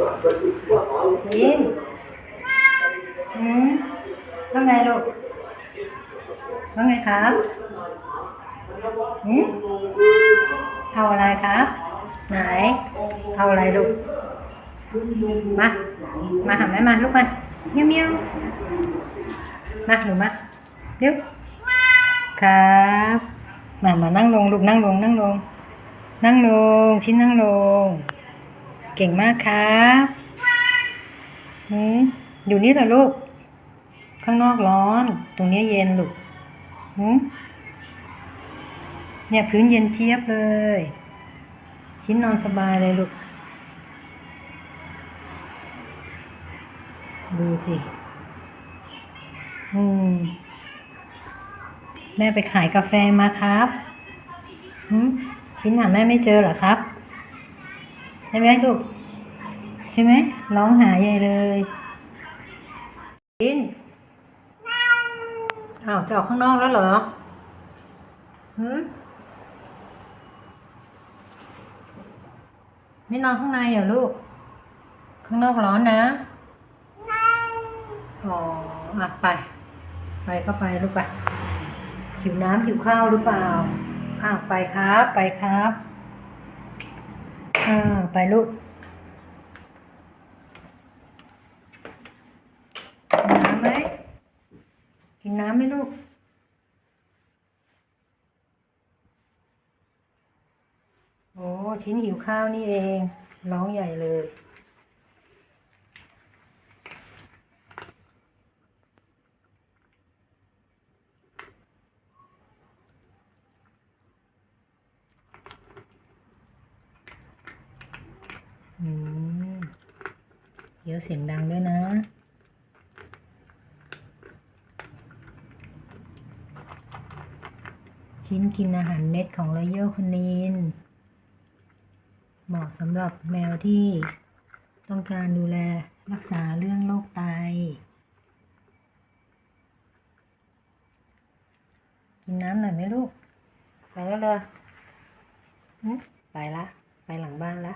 ลินอืมว่าไงลูกว่าไงครับอืมเอาอะไรครับ ไหน เอาอะไรลูก มา มาหาแม่มาลูกมาเมียวเมียวมาหนูมาเดี๋ยวครับมามานั่งลงลูกนั่งลงนั่งลง นั่งลงชิ้นนั่งลง เก่งมากครับหืมอยู่นี่เหรอลูก ข้างนอกร้อน ตรงนี้เย็นลูกหืมเนี่ยพื้นเย็นเจี๊ยบเลย ชิ้นนอนสบายเลยลูก ดูสิ อืม แม่ไปขายกาแฟมาครับหืมชิ้นหาแม่ไม่เจอเหรอครับ ใช่ไหมลูก ใช่ไหมร้องหาใหญ่เลยชิ้นอ้าวจะออกข้างนอกแล้วเหรอหืมไม่นอนข้างในเหรอลูก ข้างนอกร้อนนะอ๋ออะไป ไปก็ไปลูกไปหิวน้ำหิวข้าวหรือเปล่าอ้าวไปครับ ไปครับ อ่าไปลูกกินน้ำไหมกินน้ำไหมลูกโอ้ชิ้นหิวข้าวนี่เอง ร้องใหญ่เลย อืมเดี๋ยวเสียงดังด้วยนะ ชิ้นกินอาหารเม็ดของรอยัลคนินเหมาะสำหรับแมวที่ต้องการดูแลรักษาเรื่องโรคไต กินน้ำหน่อยไหมลูก ไปแล้วเลยไปละ ไปหลังบ้านละ